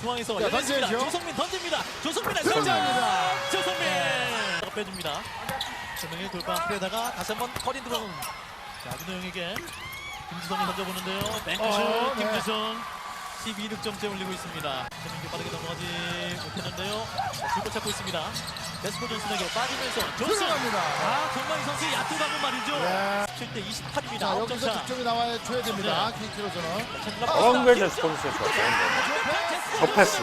중앙에서 자, 열렸습니다. 던져야죠. 조성민 던집니다. 조성민의 들어갑니다. 선점. 조성민 빼줍니다. 조명의 돌파 앞에다가 다시 한번 커린 들어오는 자 문호영에게 김주성이 던져보는데요. 뱅크슛 어, 네. 김주성 12득점째 올리고 있습니다. 최민규 빠르게 넘어가지 못했는데요. 자, 줄곧 찾고 있습니다. 데스코 존슨에게 빠지면서 존슨. 아 정말 이 선수 야투가면 말이죠. 네. 7대 28입니다. 자, 여기서 9점 차. 득점이 나와야 줘야 됩니다. 네. 킹키로서는. 제스퍼스의 좋았어요. 저 패스.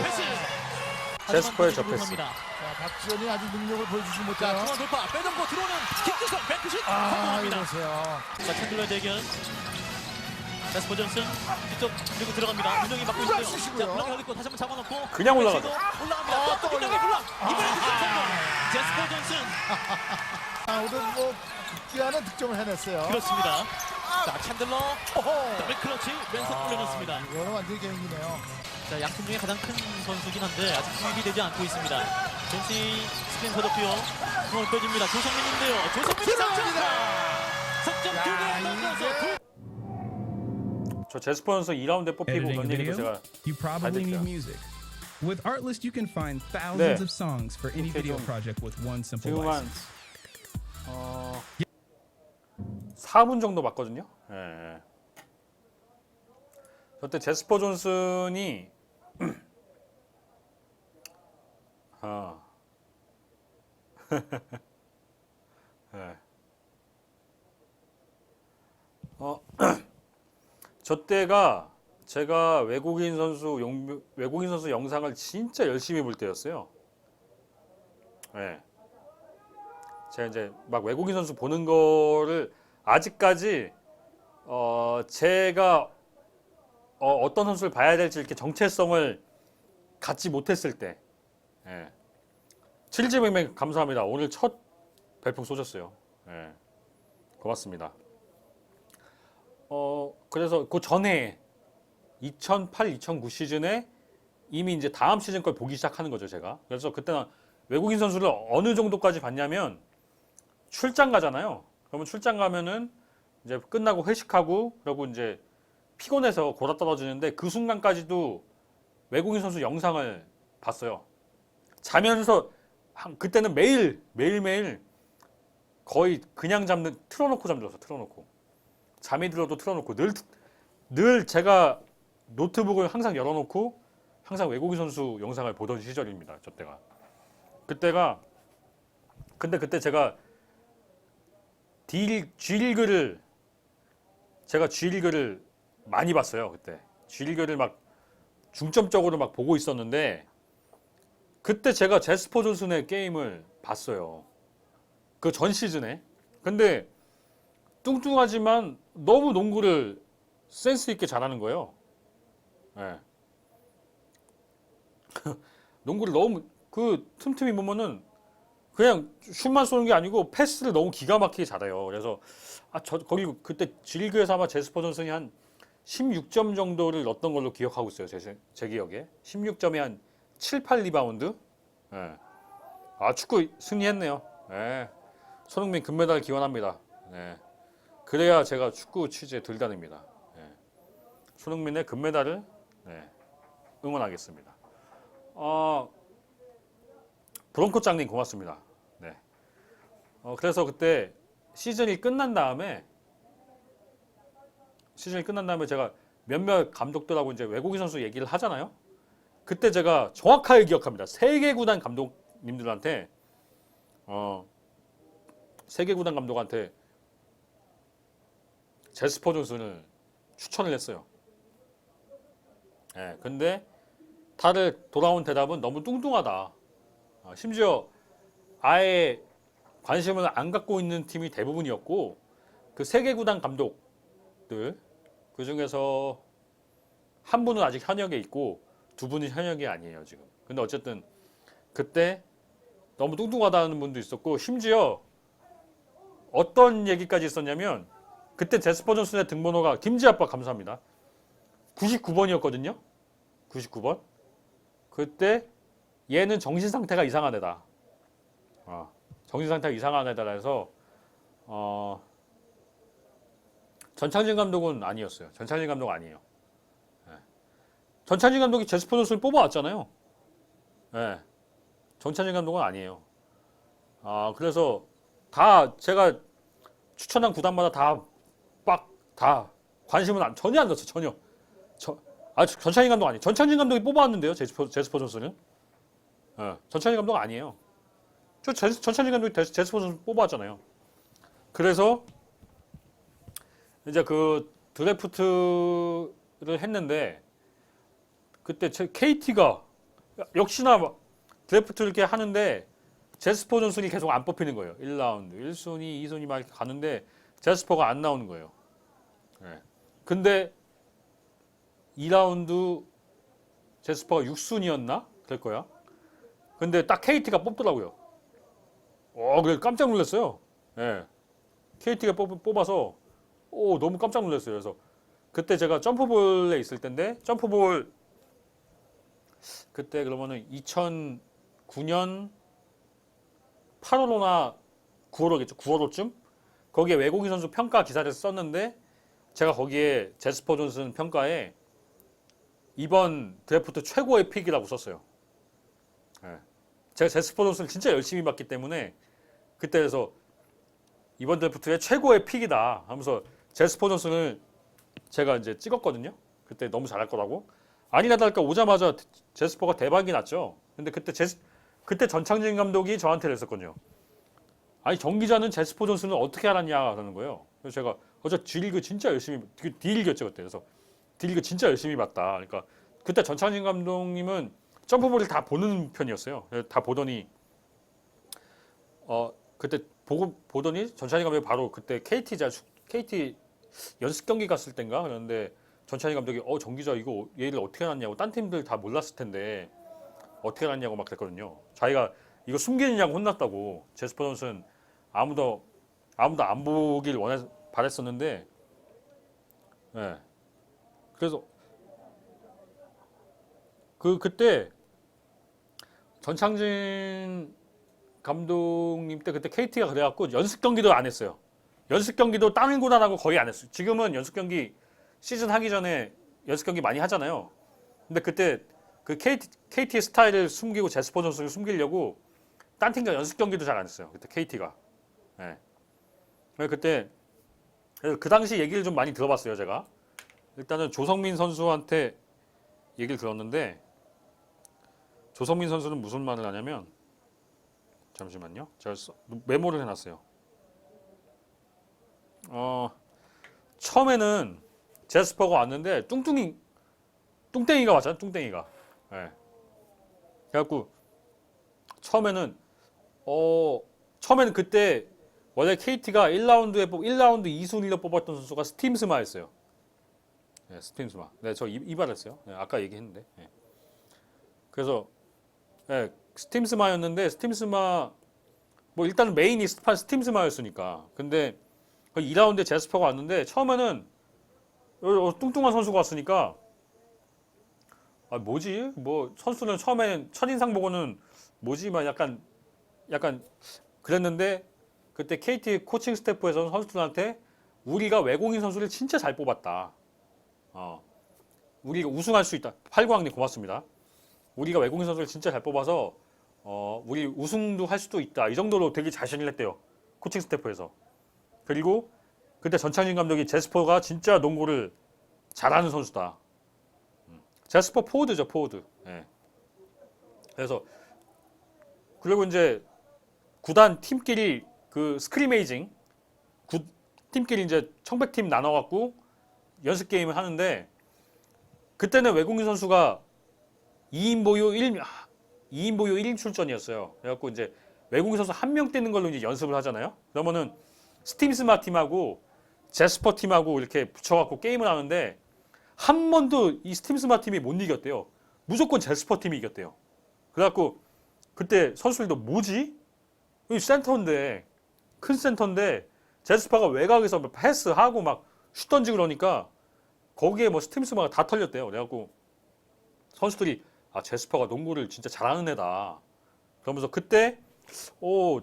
제스퍼의 저 패스. 자, 박지현이 아직 능력을 보여주지 자, 못해요. 중앙 돌파 빼놓고 들어오는 김주성 뱅크슛 아, 성공합니다. 이러세요. 자, 챈들러의 대결. 데스포 존슨 뒤쪽 밀고 들어갑니다. 막고 있는데요. 슛이고요. 자, 블락에 흘리고 다시 한번 잡아놓고 그냥 올라가죠. 올라갑니다. 아, 또또 문영의 블락. 이번에 득점 성공. 제스포 존슨 아, 오늘 뭐 귀하는 득점을 해냈어요. 그렇습니다. 자, 챈들러 오호. 더블 클러치 왼손 올려놓습니다. 아, 이거는 완전히 개인기네요. 자, 양팀 중에 가장 큰 선수긴 한데 아직 투입이 되지 않고 있습니다. 존슨이 스크린 터졌고요. 공을 빼줍니다. 조성민인데요. 조성민이 석점! 석점 두 야, 개 넣어서 이게 저 제스퍼 선수 2라운드에 뽑히고 Editing 그런 a 얘기도 video? 제가 You probably need music. With Artlist, you can find thousands 네. of songs for any 이렇게 video 좀 project with one simple 지금 한 license. 어, 4분 정도 봤거든요. 예. 예. 저때 제스퍼 존슨이 아. 예. 어, 저 때가 제가 외국인 선수 영, 외국인 선수 영상을 진짜 열심히 볼 때였어요. 예. 제가 이제 막 외국인 선수 보는 거를 아직까지 어 제가 어, 어떤 선수를 봐야 될지 이렇게 정체성을 갖지 못했을 때, 예. 칠지백맥 감사합니다. 오늘 첫 별풍 쏘셨어요. 예. 고맙습니다. 어 그래서 그 전에 2008, 2009 시즌에 이미 이제 다음 시즌 걸 보기 시작하는 거죠, 제가. 그래서 그때는 외국인 선수를 어느 정도까지 봤냐면 출장 가잖아요. 그러면 출장 가면은 이제 끝나고 회식하고 그리고 이제 피곤해서 골아 떨어지는데 그 순간까지도 외국인 선수 영상을 봤어요. 자면서 한- 그때는 매일 매일 매일 거의 그냥 잡는 틀어놓고 잠들었어. 틀어놓고 잠이 들어도 틀어놓고 늘 늘 제가 노트북을 항상 열어놓고 항상 외국인 선수 영상을 보던 시절입니다. 저 때가. 그때가 근데 그때 제가 딜 G리그를 제가 G리그를 많이 봤어요 그때. G리그를 막 중점적으로 막 보고 있었는데 그때 제가 제스퍼 존슨의 게임을 봤어요. 그 전 시즌에. 근데 뚱뚱하지만 너무 농구를 센스 있게 잘하는 거예요 예. 농구를 너무 그 틈틈이 보면은 그냥 슛만 쏘는 게 아니고 패스를 너무 기가 막히게 잘해요. 그래서 아 저 거기 그때 질그에서 아마 제스퍼 존슨이 한 16점 정도를 넣었던 걸로 기억하고 있어요. 제, 제- 제 기억에 16점에 한 7, 8 리바운드. 예. 아 축구 승리했네요. 예. 손흥민 금메달 기원합니다. 예. 그래야 제가 축구 취재 들다닙니다. 예. 손흥민의 금메달을 네, 응원하겠습니다. 어, 브론코 짱님 고맙습니다. 네. 어, 그래서 그때 시즌이 끝난 다음에 시즌이 끝난 다음에 제가 몇몇 감독들하고 이제 외국인 선수 얘기를 하잖아요. 그때 제가 정확하게 기억합니다. 세계 구단 감독님들한테 어, 세계 구단 감독한테 제스퍼 존슨을 추천을 했어요. 예, 근데 다들 돌아온 대답은 너무 뚱뚱하다. 아, 심지어 아예 관심을 안 갖고 있는 팀이 대부분이었고 그 세계 구단 감독들 그 중에서 한 분은 아직 현역에 있고 두 분이 현역이 아니에요 지금. 근데 어쨌든 그때 너무 뚱뚱하다는 분도 있었고 심지어 어떤 얘기까지 있었냐면 그때 제스퍼 존슨의 등번호가 김지 아빠 감사합니다. 99번이었거든요. 99번. 그때 얘는 정신 상태가 이상한 애다. 어, 정신 상태가 이상한 애다 해서 어, 전창진 감독은 아니었어요. 전창진 감독 아니에요. 예. 전찬진 감독이 제스퍼 존슨을 뽑아왔잖아요. 예. 전찬진 감독은 아니에요. 아, 그래서 다 제가 추천한 구단마다 다빡 다 관심은 안, 전혀 안 줬어요. 전혀. 저, 아, 전찬진 감독 아니에요. 전찬진 감독이 뽑아왔는데요. 제스퍼, 제스퍼 존슨은. 예. 전찬진 감독 아니에요. 저 제, 전찬진 감독이 제- 제스퍼 존슨 뽑아왔잖아요. 그래서 이제 그 드래프트를 했는데 그때 제 KT가 역시나 막 드래프트를 이렇게 하는데 제스퍼 존슨이 계속 안 뽑히는 거예요. 1라운드, 1순위, 2순위 막 가는데 제스퍼가 안 나오는 거예요. 예. 근데 2라운드 제스퍼가 6순위였나? 될 거야. 근데 딱 KT가 뽑더라고요. 어, 그래 깜짝 놀랐어요. 예. KT가 뽑, 뽑아서 오 너무 깜짝 놀랐어요. 그래서 그때 제가 점프볼에 있을 텐데 점프볼 그때 그러면은 2009년 8월호나 9월호겠죠. 9월호쯤 거기에 외국인 선수 평가 기사를 썼는데 제가 거기에 제스퍼 존슨 평가에 이번 드래프트 최고의 픽이라고 썼어요. 예. 제가 제스퍼 존슨을 진짜 열심히 봤기 때문에 그때 그래서 이번 드래프트의 최고의 픽이다 하면서 제스퍼 존슨을 제가 이제 찍었거든요. 그때 너무 잘할 거라고. 아니나 다를까 오자마자 제스퍼가 대박이 났죠. 근데 그때 제스 그때 전창진 감독이 저한테 그랬었거든요. 아니 정 기자는 제스퍼 존슨을 어떻게 알았냐라는 거예요. 그래서 제가 어제 딜리그 진짜 열심히 그 딜리그였죠 그때. 그래서 딜리그 진짜 열심히 봤다. 그러니까 그때 전창진 감독님은 점프볼을 다 보는 편이었어요. 다 보더니 어 그때 보고 보더니 전찬희 감독이 바로 그때 KT 자 KT 연습 경기 갔을 땐가 그런데 전찬희 감독이 어 정기자 이거 얘를 어떻게 알았냐고 딴 팀들 다 몰랐을 텐데 어떻게 알았냐고 막 그랬거든요. 자기가 이거 숨기느냐고 혼났다고 제스퍼 존슨 아무도 아무도 안 보길 원해 바랬었는데 예. 그래서 그 그때 전창진 감독님 때 그때 KT가 그래갖고 연습 경기도 안 했어요. 연습 경기도 다른 구단하고 거의 안 했어요. 지금은 연습 경기 시즌 하기 전에 연습 경기 많이 하잖아요. 근데 그때 그 KT, KT의 스타일을 숨기고 제스퍼 존슨을 숨기려고 딴 팀과 연습 경기도 잘 안 했어요. 그때 KT가. 예. 그때 그래서 그 당시 얘기를 좀 많이 들어봤어요, 제가. 일단은 조성민 선수한테 얘기를 들었는데 조성민 선수는 무슨 말을 하냐면 잠시만요. 제가 써- 메모를 해놨어요. 어, 처음에는 제스퍼가 왔는데 뚱뚱이 뚱땡이가 왔잖아요. 뚱땡이가. 예. 그래갖고 처음에는 어 처음에는 그때 원래 KT가 1라운드에 뽑 1라운드 2순위로 뽑았던 선수가 스팀스마였어요. 네, 스팀스마. 네, 저 이- 이발했어요. 네, 아까 얘기했는데. 예. 그래서 예, 스팀스마였는데 스팀스마 뭐 일단 메인이 스파 스팀스마였으니까. 근데 2라운드에 제스퍼가 왔는데 처음에는 어, 어, 뚱뚱한 선수가 왔으니까 아 뭐지? 뭐 선수는 처음에는 첫인상 보고는 뭐지? 막 약간 약간 그랬는데 그때 KT 코칭 스태프에서는 선수들한테 우리가 외국인 선수를 진짜 잘 뽑았다. 어. 우리가 우승할 수 있다. 팔구왕님 고맙습니다. 우리가 외국인 선수를 진짜 잘 뽑아서 어, 우리 우승도 할 수도 있다. 이 정도로 되게 자신을 했대요. 코칭 스태프에서. 그리고 그때 전창진 감독이 제스퍼가 진짜 농구를 잘하는 선수다. 음. 제스퍼 포워드죠, 포워드. 예. 그래서 그리고 이제 구단 팀끼리 그 스크리메이징 구, 팀끼리 이제 청백팀 나눠갖고 연습 게임을 하는데 그때는 외국인 선수가 2인 보유 1 2인 보유 1인 출전이었어요. 그래갖고 이제 외국인 선수 한 명 뛰는 걸로 이제 연습을 하잖아요. 그러면은 스팀스마 팀하고 제스퍼 팀하고 이렇게 붙여갖고 게임을 하는데 한 번도 이 스팀스마 팀이 못 이겼대요. 무조건 제스퍼 팀이 이겼대요. 그래갖고 그때 선수들도 뭐지? 이 센터인데 큰 센터인데 제스퍼가 외곽에서 막 패스하고 막 슛 던지고 그러니까 거기에 뭐 스팀스마가 다 털렸대요. 그래갖고 선수들이 아 제스퍼가 농구를 진짜 잘하는 애다. 그러면서 그때 어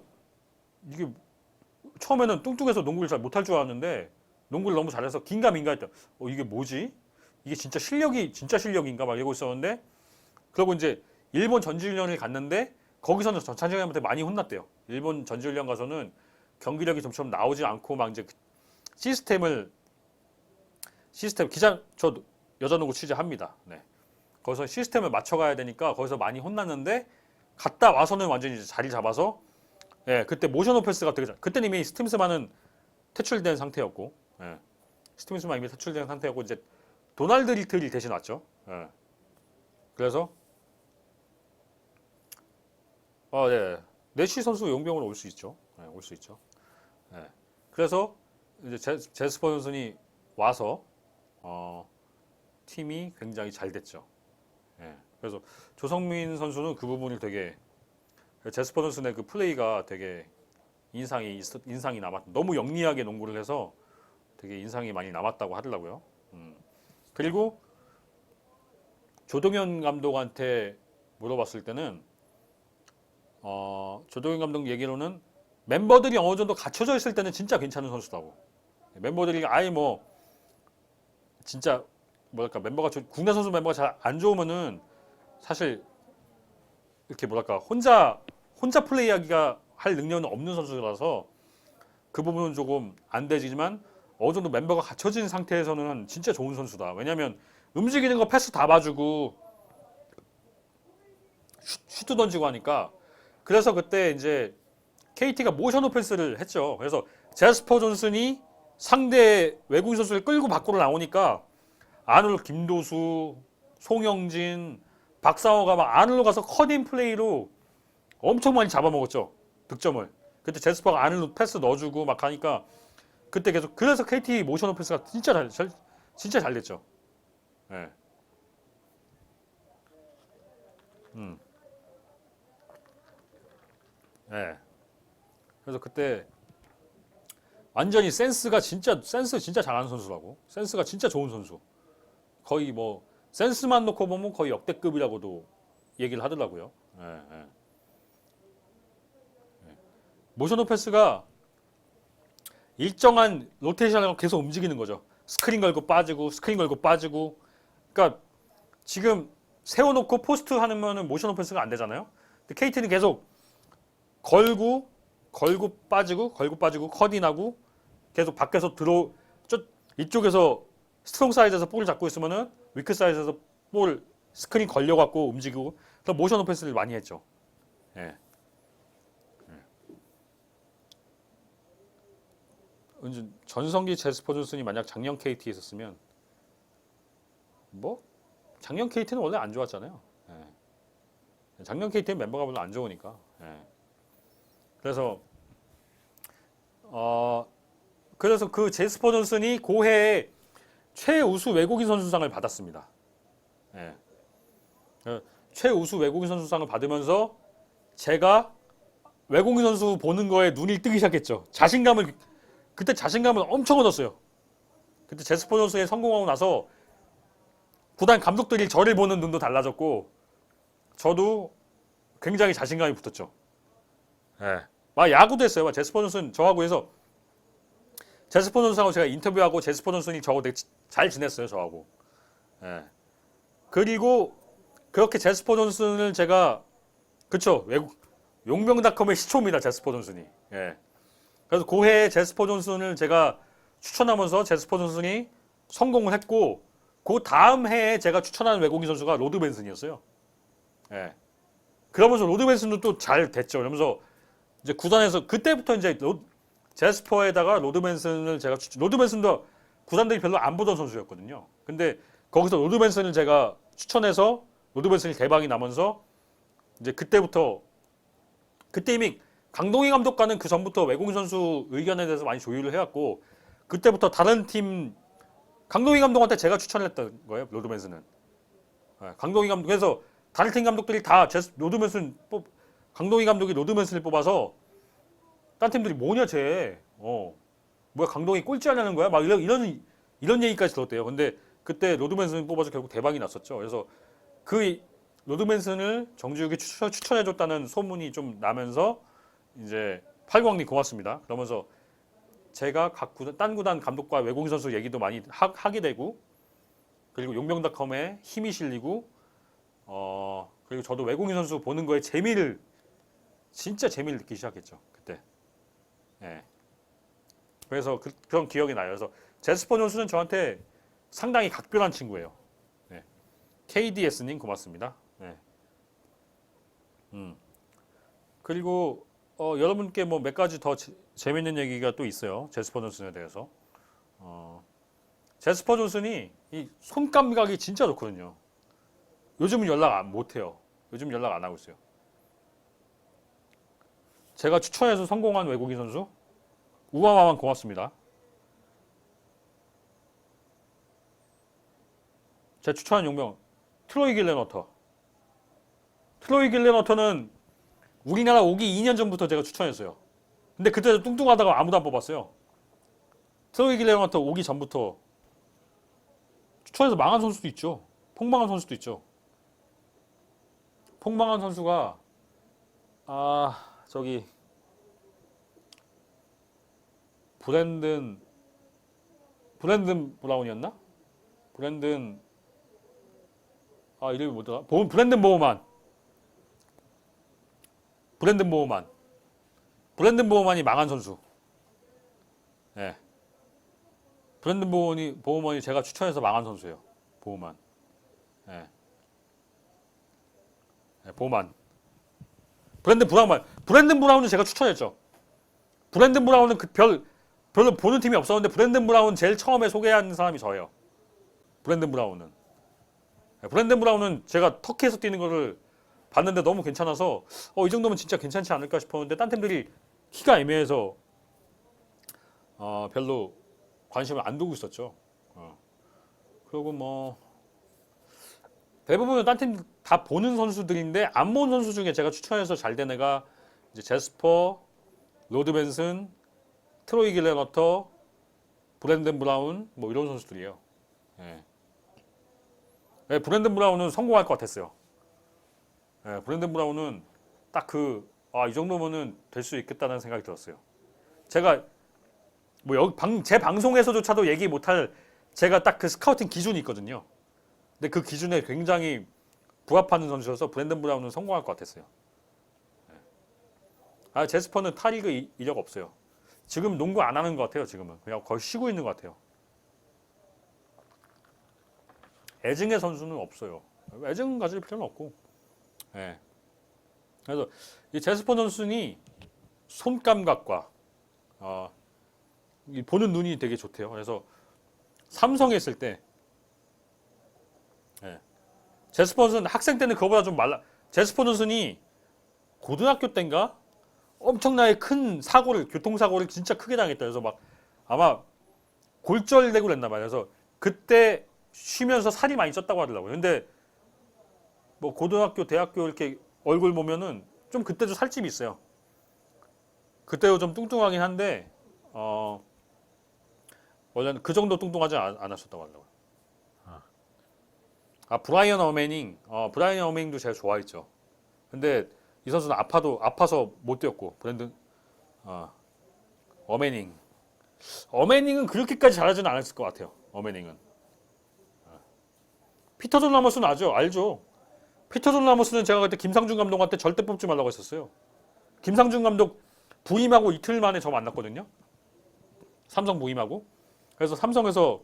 이게 처음에는 뚱뚱해서 농구를 잘 못할 줄 알았는데 농구를 너무 잘해서 긴가민가했다. 어 이게 뭐지? 이게 진짜 실력이 진짜 실력인가 막 이러고 있었는데 그리고 이제 일본 전지훈련을 갔는데 거기서는 전찬재한테 많이 혼났대요. 일본 전지훈련 가서는 경기력이 좀처럼 나오지 않고 막 이제 그 시스템을 시스템 기자 저 여자 농구 취재합니다. 네. 거기서 시스템을 맞춰가야 되니까 거기서 많이 혼났는데 갔다 와서는 완전히 이제 자리 잡아서 예 그때 모션 오페스가 되게 잘 그때는 이미 스팀스만은 퇴출된 상태였고 예. 스팀스만 이미 퇴출된 상태였고 이제 도날드 리틀이 대신 왔죠. 예. 그래서 아 예. 내시 선수 용병으로 올 수 있죠. 예, 올수 있죠. 예. 그래서 이제 제, 제스퍼 존슨이 와서 어, 팀이 굉장히 잘 됐죠. 예. 그래서 조성민 선수는 그 부분이 되게 제스퍼 존슨의 그 플레이가 되게 인상이 있- 인상이 남았. 너무 영리하게 농구를 해서 되게 인상이 많이 남았다고 하더라고요. 음. 그리고 조동현 감독한테 물어봤을 때는 어, 조동현 감독 얘기로는 멤버들이 어느 정도 갖춰져 있을 때는 진짜 괜찮은 선수다고. 멤버들이 아예 뭐 진짜 뭐랄까 멤버가 저- 국내 선수 멤버가 잘 안 좋으면은 사실 이렇게 뭐랄까 혼자 혼자 플레이하기가 할 능력은 없는 선수라서 그 부분은 조금 안 되지만 어느 정도 멤버가 갖춰진 상태에서는 진짜 좋은 선수다. 왜냐하면 움직이는 거 패스 다 봐주고 슛- 슛도 던지고 하니까 그래서 그때 이제 KT가 모션 오펜스를 했죠. 그래서 제스퍼 존슨이 상대 외국인 선수를 끌고 밖으로 나오니까 안으로 김도수, 송영진, 박상호가 막 안으로 가서 커딩 플레이로 엄청 많이 잡아먹었죠. 득점을. 그때 제스퍼가 안으로 패스 넣어주고 막 하니까 그때 계속 그래서 KT 모션 오펜스가 진짜 잘, 잘 진짜 잘 됐죠. 예. 음. 예. 그래서 그때 완전히 센스가 진짜 센스 진짜 잘하는 선수라고. 센스가 진짜 좋은 선수. 거의 뭐 센스만 놓고 보면 거의 역대급이라고도 얘기를 하더라고요. 예, 예. 예. 모션 오펜스가 일정한 로테이션을 계속 움직이는 거죠. 스크린 걸고 빠지고 스크린 걸고 빠지고. 그러니까 지금 세워놓고 포스트 하면은 모션 오펜스가 안 되잖아요. 근데 KT는 계속 걸고 걸고 빠지고 걸고 빠지고 컷인하고 계속 밖에서 들어 저 이쪽에서 스트롱 사이드에서 볼을 잡고 있으면은 위크 사이드에서 볼 스크린 걸려 갖고 움직이고 그래서 모션 오펜스를 많이 했죠. 예. 예. 전성기 제스퍼 존슨이 만약 작년 KT에 있었으면 뭐 작년 KT는 원래 안 좋았잖아요. 예. 작년 KT는 멤버가 별로 안 좋으니까. 예. 그래서 어 그래서 그 제스퍼 존슨이 고해에 최우수 외국인 선수상을 받았습니다. 예. 어, 최우수 외국인 선수상을 받으면서 제가 외국인 선수 보는 거에 눈이 뜨기 시작했죠. 자신감을 그때 자신감을 엄청 얻었어요. 그때 제스퍼 존슨이 성공하고 나서 구단 감독들이 저를 보는 눈도 달라졌고 저도 굉장히 자신감이 붙었죠. 예. 막 야구도 했어요. 막 제스퍼 존슨 저하고 해서 제스퍼 존슨하고 제가 인터뷰하고 제스퍼 존슨이 저하고 되게 지- 잘 지냈어요. 저하고. 예. 그리고 그렇게 제스퍼 존슨을 제가 그쵸 외국 용병닷컴의 시초입니다. 제스퍼 존슨이. 예. 그래서 고해 제스퍼 존슨을 제가 추천하면서 제스퍼 존슨이 성공을 했고 그 다음 해에 제가 추천하는 외국인 선수가 로드 벤슨이었어요. 예. 그러면서 로드 벤슨도 또 잘 됐죠. 그러면서 이제 구단에서 그때부터 이제 로, 제스퍼에다가 로드 벤슨을 제가 추천, 로드 벤슨도 구단들이 별로 안 보던 선수였거든요. 근데 거기서 로드 벤슨을 제가 추천해서 로드 벤슨이 대박이 나면서 이제 그때부터 그때 이미 강동희 감독과는 그 전부터 외국인 선수 의견에 대해서 많이 조율을 해왔고 그때부터 다른 팀 강동희 감독한테 제가 추천했던 거예요 로드 벤슨은 예, 강동희 감독 그래서 다른 팀 감독들이 다 제스, 로드 벤슨 뽑 강동희 감독이 로드 벤슨을 뽑아서 딴 팀들이 뭐냐 쟤 어. 뭐야 강동희 꼴찌 하냐는 거야 막 이런 이런 이런 얘기까지 들었대요 근데 그때 로드 벤슨 뽑아서 결국 대박이 났었죠 그래서 그 로드 벤슨을 정주욱이 추천, 추천해줬다는 소문이 좀 나면서 이제 팔광님 고맙습니다. 그러면서 제가 각 구단, 딴 구단 감독과 외국인 선수 얘기도 많이 하, 하게 되고 그리고 용병닷컴에 힘이 실리고 어 그리고 저도 외국인 선수 보는 거에 재미를 진짜 재미를 느끼기 시작했죠 그때. 예. 그래서 그, 런 기억이 나요. 그래서 제스퍼 존스는 저한테 상당히 각별한 친구예요. 네. KDS님 고맙습니다. 네. 음. 그리고 어, 여러분께 뭐 몇 가지 더 재- 재밌는 얘기가 또 있어요. 제스퍼 존슨에 대해서. 어, 제스퍼 존슨이 이 손감각이 진짜 좋거든요. 요즘은 연락 안 못 해요. 요즘 연락 안 하고 있어요. 제가 추천해서 성공한 외국인 선수 우아마만 고맙습니다. 제 추천한 용병 트로이 길레너터. 트로이 길레너터는 우리나라 오기 2년 전부터 제가 추천했어요. 근데 그때 뚱뚱하다가 아무도 안 뽑았어요. 트로이 길레너터 오기 전부터 추천해서 망한 선수도 있죠. 폭망한 선수도 있죠. 폭망한 선수가 아 저기 브랜든 브랜든 브라운이었나? 브랜든 아 이름이 뭐더라? 보, 브랜든 보호만. 브랜든 보호만. 브랜든 보호만이 망한 선수. 예. 브랜든 보호만이 보호만이 제가 추천해서 망한 선수예요. 보호만. 예, 예 보호만 브랜든 브라운 브랜든 브라운은 제가 추천했죠 브랜든 브라운은 그 별 별로 보는 팀이 없었는데 브랜든 브라운 제일 처음에 소개한 사람이 저예요. 브랜든 브라운은. 네, 브랜든 브라운은 제가 터키에서 뛰는 거를 봤는데 너무 괜찮아서 어, 이 정도면 진짜 괜찮지 않을까 싶었는데 딴 팀들이 키가 애매해서 어, 별로 관심을 안 두고 있었죠. 어. 그리고 뭐 대부분은 딴 팀 다 보는 선수들인데 안 본 선수 중에 제가 추천해서 잘 된 애가 이제 제스퍼, 로드 벤슨, 트로이 길레너터, 브랜든 브라운 뭐 이런 선수들이에요. 예. 예, 브랜든 브라운은 성공할 것 같았어요. 예, 브랜든 브라운은 딱 그 아 이 정도면은 될 수 있겠다는 생각이 들었어요. 제가 뭐 여기 방, 제 방송에서조차도 얘기 못할 제가 딱 그 스카우팅 기준이 있거든요. 근데 그 기준에 굉장히 부합하는 선수여서 브랜든 브라운은 성공할 것 같았어요. 예. 아 제스퍼는 타리그 이- 이력 없어요. 지금 농구 안 하는 것 같아요. 지금은 그냥 거의 쉬고 있는 것 같아요. 애증의 선수는 없어요. 애증 가질 필요는 없고. 예. 그래서 이 제스퍼 존슨이 손감각과 어, 이 보는 눈이 되게 좋대요. 그래서 삼성에 있을 때 예. 제스퍼 존슨 학생 때는 그거보다 좀 말라. 제스퍼 존슨이 고등학교 때인가 엄청나게 큰 사고를 교통사고를 진짜 크게 당했다. 그래서 막 아마 골절되고 그랬나 봐요. 그래서 그때 쉬면서 살이 많이 쪘다고 하더라고요. 근데 뭐 고등학교, 대학교 이렇게 얼굴 보면은 좀 그때도 살집이 있어요. 그때도 좀 뚱뚱하긴 한데 어 원래는 그 정도 뚱뚱하지 않- 않았었다고 하더라고요. 아 브라이언 어메닝, 어 브라이언 어메닝도 제가 좋아했죠. 근데 이 선수는 아파도 아파서 못 뛰었고 브랜든 어, 어메닝 어메닝은 그렇게까지 잘하지는 않았을 것 같아요. 어메닝은 어. 피터 존 라머스는 아죠 알죠. 피터 존 라머스는 제가 그때 김상준 감독한테 절대 뽑지 말라고 했었어요. 김상준 감독 부임하고 이틀 만에 저 만났거든요. 삼성 부임하고 그래서 삼성에서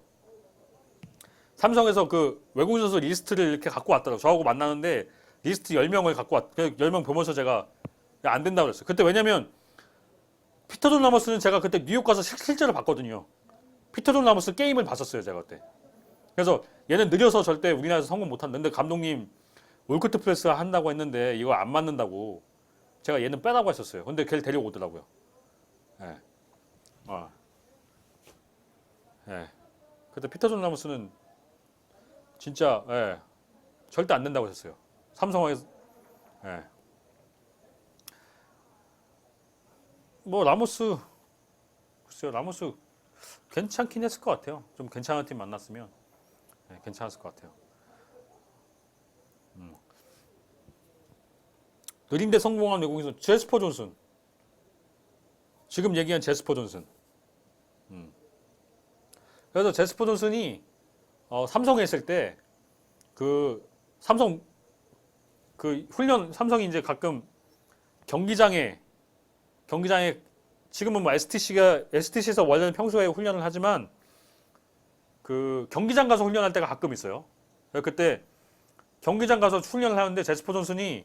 삼성에서 그 외국인 선수 리스트를 이렇게 갖고 왔더라고요. 저하고 만나는데 리스트 10명을 갖고 왔, 10명 보면서 제가 야, 안 된다고 그랬어요. 그때 왜냐면 피터 존 라머스는 제가 그때 뉴욕 가서 실, 실제로 봤거든요. 피터 존 라머스 게임을 봤었어요, 제가 그때. 그래서 얘는 느려서 절대 우리나라에서 성공 못 한다는데 감독님 올크트 프레스 한다고 했는데 이거 안 맞는다고 제가 얘는 빼라고 했었어요. 근데 걔를 데려오더라고요. 예. 어. 예. 그때 피터 존 라머스는 진짜 예. 절대 안 된다고 했었어요. 삼성에서 예. 뭐 라모스 글쎄요 라모스 괜찮긴 했을 것 같아요. 좀 괜찮은 팀 만났으면 예, 괜찮았을 것 같아요. 음. 느린데 성공한 외국인 선수 제스퍼 존슨 지금 얘기한 제스퍼 존슨 음. 그래서 제스퍼 존슨이 어, 삼성에 있을 때 그 삼성 그 훈련 삼성이 이제 가끔 경기장에 경기장에 지금은 뭐 STC가 STC에서 원래는 평소에 훈련을 하지만 그 경기장 가서 훈련할 때가 가끔 있어요. 그때 경기장 가서 훈련을 하는데 제스퍼 존슨이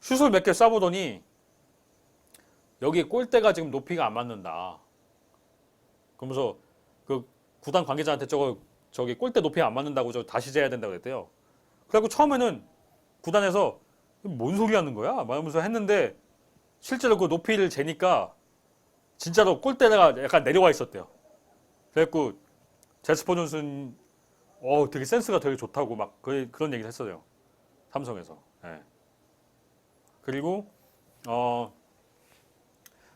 슛을 몇 개 쏴보더니 여기 골대가 지금 높이가 안 맞는다. 그러면서 그 구단 관계자한테 저거 저기 골대 높이 안 맞는다고 저 다시 재야 된다고 그랬대요. 그래갖고 처음에는 구단에서 뭔 소리 하는 거야? 말하면서 했는데 실제로 그 높이를 재니까 진짜로 골대가 약간 내려와 있었대요. 그래갖고 제스퍼 존슨 어 되게 센스가 되게 좋다고 막 그, 그런 얘기를 했어요. 삼성에서. 예. 그리고 어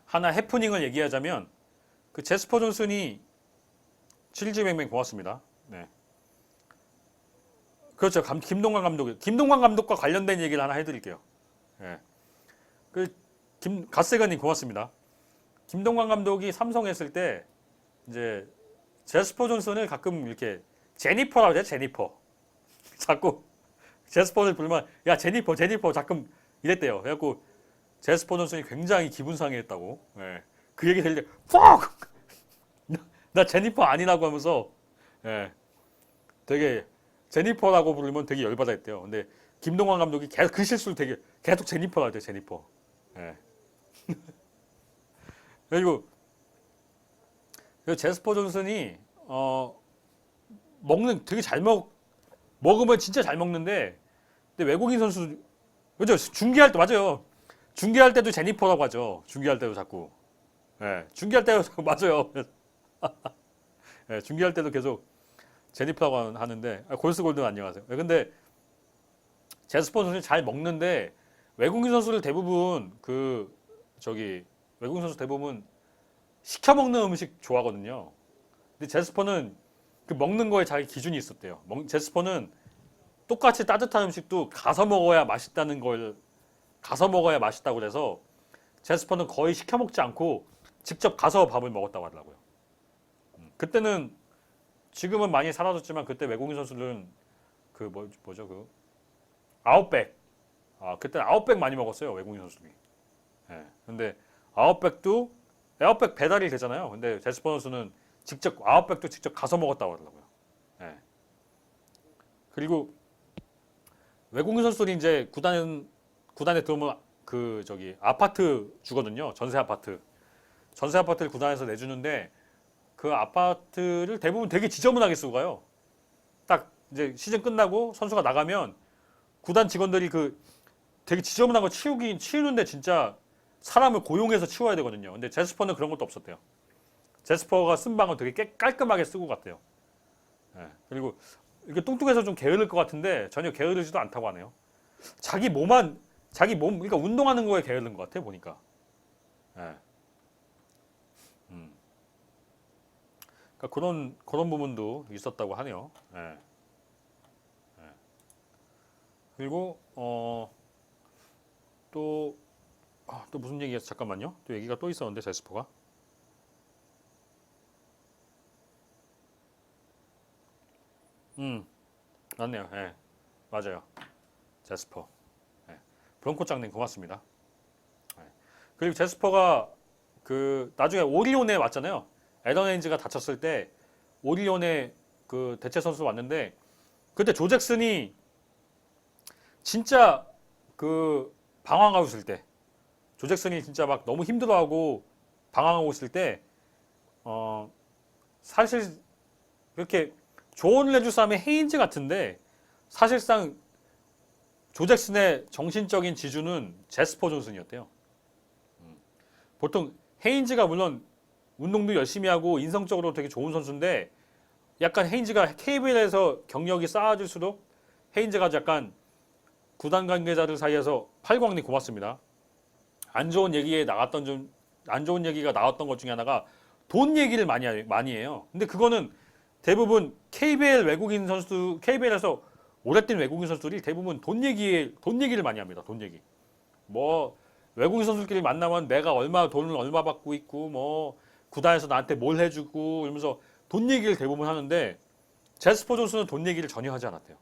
하나 해프닝을 얘기하자면 그 제스퍼 존슨이 칠지맹맹 고맙습니다. 네. 그렇죠. 감, 김동관 감독. 김동관 감독과 관련된 얘기를 하나 해드릴게요. 예. 그, 김, 갓세가님 고맙습니다. 김동관 감독이 삼성 했을 때, 이제, 제스퍼 존슨을 가끔 이렇게, 제니퍼라고 해요, 제니퍼. 자꾸, 제스퍼를 부르면, 야, 제니퍼, 제니퍼, 가끔 이랬대요. 그래갖고, 제스퍼 존슨이 굉장히 기분 상해했다고. 예. 그 얘기 들릴 때, 퍽! 나, 나 제니퍼 아니라고 하면서, 예. 되게, 제니퍼라고 부르면 되게 열받아 했대요. 근데 김동완 감독이 계속 그 실수를 되게 계속 제니퍼라고 했대요. 제니퍼. 예. 그리고 그 제스퍼 존슨이 어 먹는 되게 잘 먹 먹으면 진짜 잘 먹는데 근데 외국인 선수 그죠 중계할 때 맞아요. 중계할 때도 제니퍼라고 하죠. 중계할 때도 자꾸. 예. 중계할 때도 맞아요. 예, 중계할 때도 계속 제니퍼라고 하는데 아, 골스 골든 안녕하세요. 예, 근데 제스퍼 선수 잘 먹는데 외국인 선수를 대부분 그 저기 외국인 선수 대부분 시켜 먹는 음식 좋아하거든요. 근데 제스퍼는 그 먹는 거에 자기 기준이 있었대요. 먹- 제스퍼는 똑같이 따뜻한 음식도 가서 먹어야 맛있다는 걸 가서 먹어야 맛있다고 그래서 제스퍼는 거의 시켜 먹지 않고 직접 가서 밥을 먹었다고 하더라고요. 음, 그때는 지금은 많이 사라졌지만 그때 외국인 선수들은 그 뭐, 뭐죠 그? 아웃백. 아 그때 아웃백 많이 먹었어요 외국인 선수들이. 예. 근데 아웃백도 아웃백 배달이 되잖아요. 근데 제스퍼 선수는 직접 아웃백도 직접 가서 먹었다고 하더라고요. 예. 그리고 외국인 선수들이 이제 구단 구단에 들어오면 그 저기 아파트 주거든요. 전세 아파트. 전세 아파트를 구단에서 내주는데 그 아파트를 대부분 되게 지저분하게 쓰고 가요. 딱 이제 시즌 끝나고 선수가 나가면 구단 직원들이 그 되게 지저분한 거 치우기 치우는데 진짜 사람을 고용해서 치워야 되거든요. 근데 제스퍼는 그런 것도 없었대요. 제스퍼가 쓴 방은 되게 깨, 깔끔하게 쓰고 갔대요. 예, 그리고 이게 뚱뚱해서 좀 게으를 것 같은데 전혀 게으르지도 않다고 하네요. 자기 몸만 자기 몸 그러니까 운동하는 거에 게으른 것 같아 보니까. 예. 그러니까 그런 그런 부분도 있었다고 하네요. 예. 예. 그리고 어, 어또 아, 또 무슨 얘기였어? 잠깐만요. 또 얘기가 또 있었는데 제스퍼가. 음 맞네요. 예. 맞아요. 제스퍼. 예. 브론코 장님 고맙습니다. 예. 그리고 제스퍼가 그 나중에 오리온에 왔잖아요. 에던 헤인즈가 다쳤을 때 오리온에 그 대체 선수 왔는데 그때 조 잭슨이 진짜 그 방황하고 있을 때 조 잭슨이 진짜 막 너무 힘들어하고 방황하고 있을 때 어 사실 이렇게 조언을 해줄 사람이 헤인즈 같은데 사실상 조 잭슨의 정신적인 지주는 제스퍼 존슨이었대요. 음. 보통 헤인즈가 물론 운동도 열심히 하고 인성적으로 되게 좋은 선수인데 약간 헤인즈가 KBL에서 경력이 쌓아질수록 헤인즈가 약간 구단 관계자들 사이에서 팔광님 고맙습니다. 안 좋은 얘기에 나갔던 좀 안 좋은 얘기가 나왔던 것 중에 하나가 돈 얘기를 많이 하- 많이 해요. 근데 그거는 대부분 KBL 외국인 선수 KBL에서 뛴 외국인 선수들이 대부분 돈 얘기에 돈 얘기를 많이 합니다. 돈 얘기. 뭐 외국인 선수끼리 만나면 내가 얼마 돈을 얼마 받고 있고 뭐 구단에서 나한테 뭘 해주고 이러면서 돈 얘기를 대부분 하는데 제스퍼 존스는 돈 얘기를 전혀 하지 않았대요.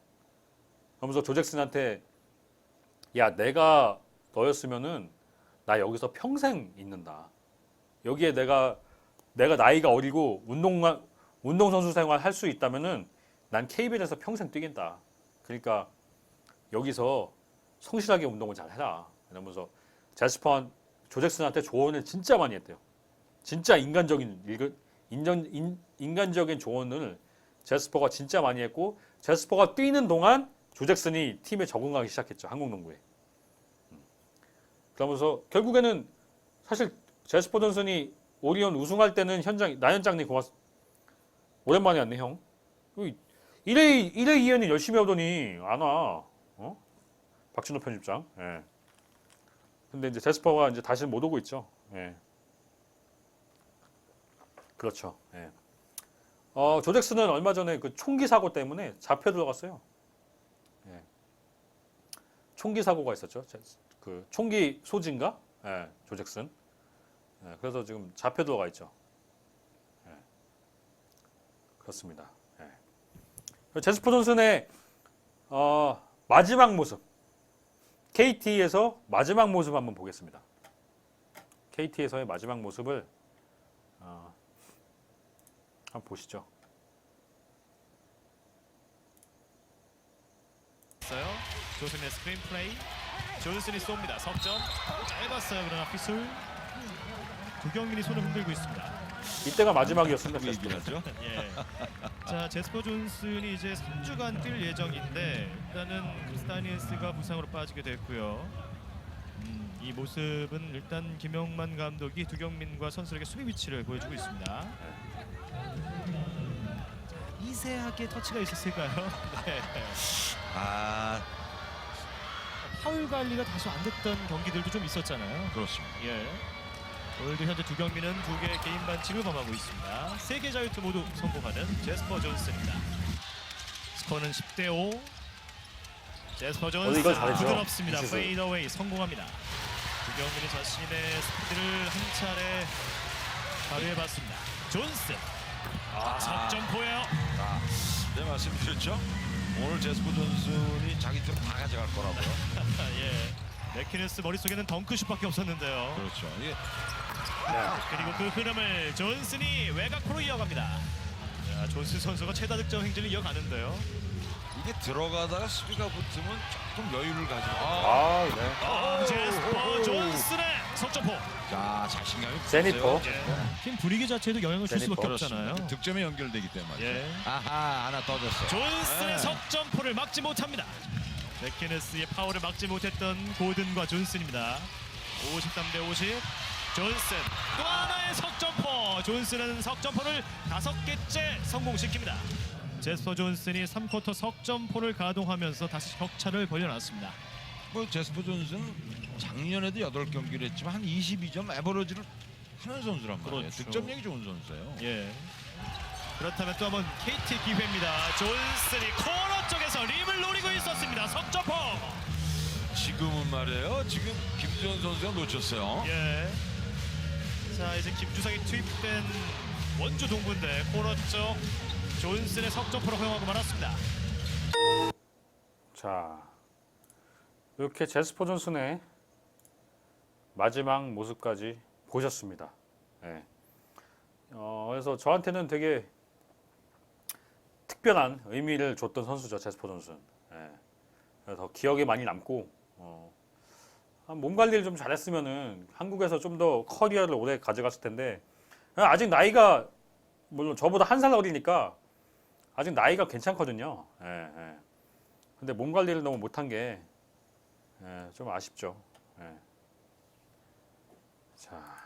그러면서 조잭슨한테 야 내가 너였으면은 나 여기서 평생 있는다. 여기에 내가 내가 나이가 어리고 운동만 운동 선수 생활 할 수 있다면은 난 KBL에서 평생 뛰겠다. 그러니까 여기서 성실하게 운동을 잘 해라. 이러면서 제스퍼 조잭슨한테 조언을 진짜 많이 했대요. 진짜 인간적인 인전, 인, 인간적인 조언을 제스퍼가 진짜 많이 했고 제스퍼가 뛰는 동안 조잭슨이 팀에 적응하기 시작했죠 한국 농구에. 음. 그러면서 결국에는 사실 제스퍼 존슨이 오리온 우승할 때는 현장 나현장님 고맙 오랜만에 왔네 형. 1회 1회 2회는 열심히 하더니 안 와. 어? 박준호 편집장. 예. 근데 이제 제스퍼가 이제 다시는 못 오고 있죠. 예. 그렇죠. 예. 어, 조잭슨은 얼마 전에 그 총기 사고 때문에 잡혀 들어갔어요. 예. 총기 사고가 있었죠. 제- 그 총기 소지인가? 예, 조잭슨. 예, 그래서 지금 잡혀 들어가 있죠. 예. 그렇습니다. 예. 제스퍼 존슨의 어, 마지막 모습. KT에서 마지막 모습 한번 보겠습니다. KT에서의 마지막 모습을 어, 한번 보시죠. 있어요. 조슨의 스크린 플레이. 존슨이 쏩니다. 석점. 짧았어요. 그러나 피술. 두경민이 손을 흔들고 있습니다. 이때가 마지막이었습니다. 그 얘기를 하죠. 예. 자 제스퍼 존슨이 이제 3주간 뛸 예정인데 일단은 크리스타니스가 부상으로 빠지게 됐고요. 음, 이 모습은 일단 김영만 감독이 두경민과 선수에게 수비 위치를 보여주고 있습니다. 자, 미세하게 터치가 있었을까요? 네. 아 파울 관리가 다소 안 됐던 경기들도 좀 있었잖아요. 그렇습니다. 예. 오늘도 현재 두 경기는 두 개의 개인 반칙을 범하고 있습니다. 세 개 자유투 모두 성공하는 제스퍼 존스입니다. 스코어는 10대 5. 제스퍼 존스 이걸 잘했죠. 부드럽습니다. 페이더웨이 성공합니다. 두 경기는 자신의 스피드를 한 차례 발휘해봤습니다. 존스. 아, 석점 포예요. 네 말씀드렸죠. 오늘 제스퍼 존슨이 자기 팀 다 가져갈 거라고요. 예. 맥키네스 머릿속에는 덩크슛밖에 없었는데요. 그렇죠. 이게 그리고 그 흐름을 존슨이 외곽으로 이어갑니다. 자, 존스 선수가 최다 득점 행진을 이어가는데요. 이게 들어가다가 수비가 붙으면 조금 여유를 가지고. 아, 아, 네. 아, 제스퍼 존슨의 석점포. 자 자신감이 제니퍼. 붙었어요. 예. 팀 분위기 자체도 영향을 줄 수밖에. 없잖아요. 득점에 연결되기 때문에. 예. 아하 하나 떠졌어요. 존슨의 네. 석점포를 막지 못합니다. 맥키네스의 파워를 막지 못했던 고든과 존슨입니다. 53 대 50. 존슨 또 하나의 석점포. 존슨은 석점포를 다섯 개째 성공시킵니다. 제스퍼 존슨이 3쿼터 석점포를 가동하면서 다시 격차를 벌려놨습니다. 뭐 제스퍼 존슨 작년에도 8경기를 했지만 한 22점 에버러지를 하는 선수란 말이에요. 그렇죠. 득점력이 좋은 선수예요. 예. 그렇다면 또 한번 KT 기회입니다. 존슨이 코너 쪽에서 림을 노리고 있었습니다. 석점포. 지금은 말이에요. 지금 김주현 선수가 놓쳤어요. 예. 자 이제 김주성이 투입된 원주 동부인데 코너 쪽 존슨의 석점포로 허용하고 말았습니다. 자, 이렇게 제스퍼 존슨의 마지막 모습까지 보셨습니다. 예. 어, 그래서 저한테는 되게 특별한 의미를 줬던 선수죠, 제스퍼 존슨. 예. 그래서 기억에 많이 남고 어, 아, 몸 관리를 좀 잘했으면은 한국에서 좀 더 커리어를 오래 가져갔을 텐데 아직 나이가 물론 저보다 한 살 어리니까 아직 나이가 괜찮거든요. 예, 예. 근데 몸 관리를 너무 못한 게 좀 아쉽죠. 예. 자,